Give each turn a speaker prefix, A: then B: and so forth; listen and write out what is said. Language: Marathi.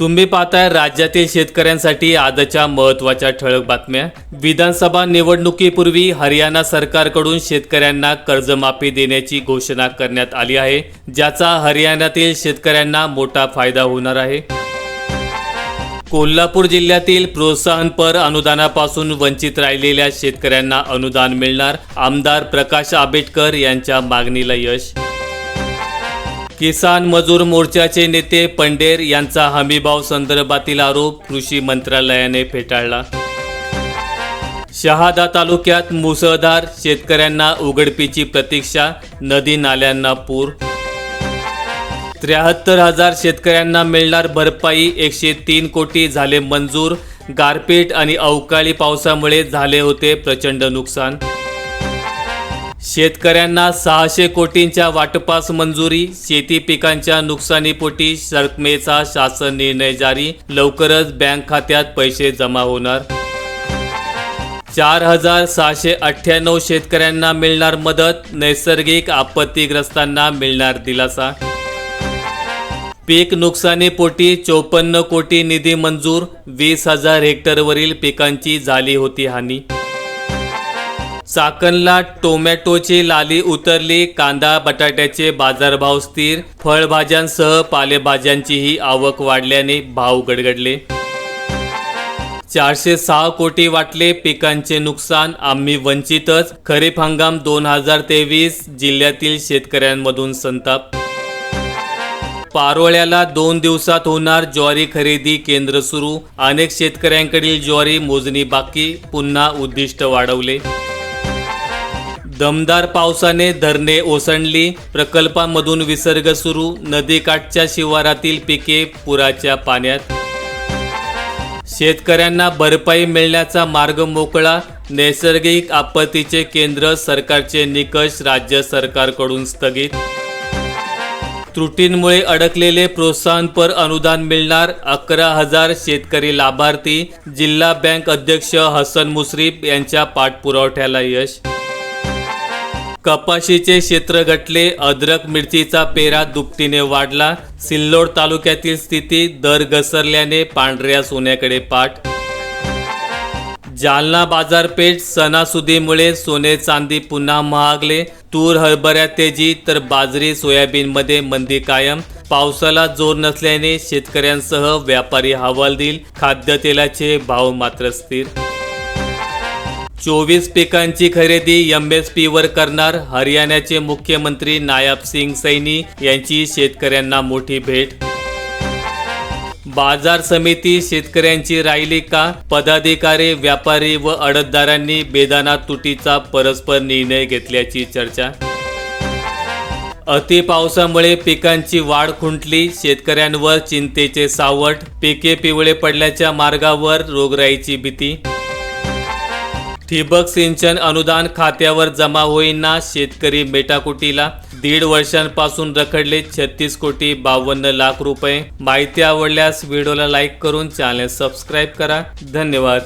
A: तुम्ही पाहताय राज्यातील शेतकऱ्यांसाठी आजच्या महत्त्वाच्या ठळक बातम्या. विधानसभा निवडणुकीपूर्वी हरियाणा सरकारकडून शेतकऱ्यांना कर्जमाफी देण्याची घोषणा करण्यात आली आहे ज्याचा हरियाणातील शेतकऱ्यांना मोठा फायदा होणार आहे. कोल्हापूर जिल्ह्यातील प्रोत्साहनपर अनुदानापासून वंचित राहिलेल्या शेतकऱ्यांना अनुदान मिळणार आमदार प्रकाश आंबेडकर यांच्या मागणीला यश. किसान मजूर मोर्चाचे नेते पंडेर यांचा हमीभाव संदर्भातील आरोप कृषी मंत्रालयाने फेटाळला. शहादा तालुक्यात मुसळधार शेतकऱ्यांना उघडपीची प्रतीक्षा नदी नाल्यांना पूर. त्र्याहत्तर हजार शेतकऱ्यांना मिळणार भरपाई एकशे तीन कोटी झाले मंजूर. गारपीट आणि अवकाळी पावसामुळे झाले होते प्रचंड नुकसान. शेतकऱ्यांना सहाशे कोटींच्या वाटपास मंजुरी शेती पिकांच्या नुकसानीपोटी रकमेचा शासन निर्णय जारी लवकरच बँक खात्यात पैसे जमा होणार. चार हजार सहाशे अठ्ठ्याण्णव शेतकऱ्यांना मिळणार मदत नैसर्गिक आपत्तीग्रस्तांना मिळणार दिलासा. पीक नुकसानीपोटी चोपन्न कोटी निधी मंजूर वीस हजार हेक्टरवरील पिकांची झाली होती हानी. चाकणला टोमॅटोची लाली उतरली कांदा बटाट्याचे बाजारभाव स्थिर फळभाज्यांसह पालेभाज्यांचीही आवक वाढल्याने भाव गडगडले. चारशे सहा कोटी वाटले पिकांचे नुकसान आम्ही वंचितच खरीप हंगाम दोन हजार तेवीस जिल्ह्यातील शेतकऱ्यांमधून संताप. पारोळ्याला दोन दिवसात होणार ज्वारी खरेदी केंद्र सुरू अनेक शेतकऱ्यांकडील ज्वारी मोजणी बाकी पुन्हा उद्दिष्ट वाढवले. दमदार पावसाने धरणे ओसंडली. प्रकल्पांमधून विसर्ग सुरू. नदीकाठच्या शिवारातील पिके पुराच्या पाण्यात. शेतकऱ्यांना भरपाई मिळण्याचा मार्ग मोकळा. नैसर्गिक आपत्तीचे केंद्र सरकारचे निकष राज्य सरकारकडून स्थगित. त्रुटींमुळे अडकलेले प्रोत्साहनपर अनुदान मिळणार अकरा हजार शेतकरी लाभार्थी. जिल्हा बँक अध्यक्ष हसन मुश्रीफ यांच्या पाठपुरावठ्याला यश कपाशीचे क्षेत्र घटले अद्रक मिरचीचा पेरा दुपटीने वाढला. सिल्लोड तालुक्यातील स्थिती दर घसरल्याने पांढऱ्या सोन्याकडे पाठ. जालना बाजारपेठ सणासुदीमुळे सोने चांदी पुन्हा महागले. तूर हरभऱ्या तेजी तर बाजरी सोयाबीनमध्ये मंदी कायम. पावसाला जोर नसल्याने शेतकऱ्यांसह व्यापारी हवालदिल खाद्यतेलाचे भाव मात्र स्थिर. चोवीस पिकांची खरेदी एम एस करणार हरियाणाचे मुख्यमंत्री नायब सिंग सैनी यांची शेतकऱ्यांना मोठी भेट. बाजार समिती शेतकऱ्यांची राहिली का? पदाधिकारी व्यापारी व अडतदारांनी बेदाना तुटीचा परस्पर निर्णय घेतल्याची चर्चा. अति पावसामुळे पिकांची वाढ खुंटली शेतकऱ्यांवर चिंतेचे सावट पिके पिवळे पडल्याच्या मार्गावर रोगराईची भीती. ठिबक सिंचन अनुदान खात्यावर जमा होईना शेतकरी मेटाकुटीला दीड वर्षांपासून रखडले छत्तीस कोटी बावन्न लाख रुपये. माहिती आवडल्यास व्हिडिओला लाईक करून चॅनल सबस्क्राईब करा. धन्यवाद.